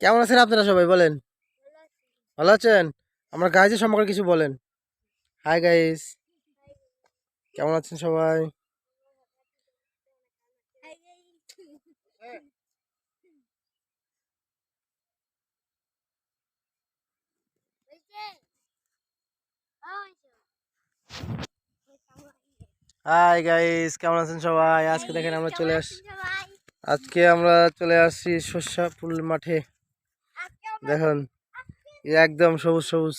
কেমন আছেন আপনারা সবাই বলেন? ভালো আছেন? আমার গাইজের সম্পর্কে কিছু বলেন। হাই গাইস কেমন আছেন সবাই? হাই গাইস কেমন আছেন সবাই? আজকে দেখেন আমরা চলে আস আজকে আমরা চলে আসছি শস্যা ফুল মাঠে। দেখুন একদম সবুজ সবুজ।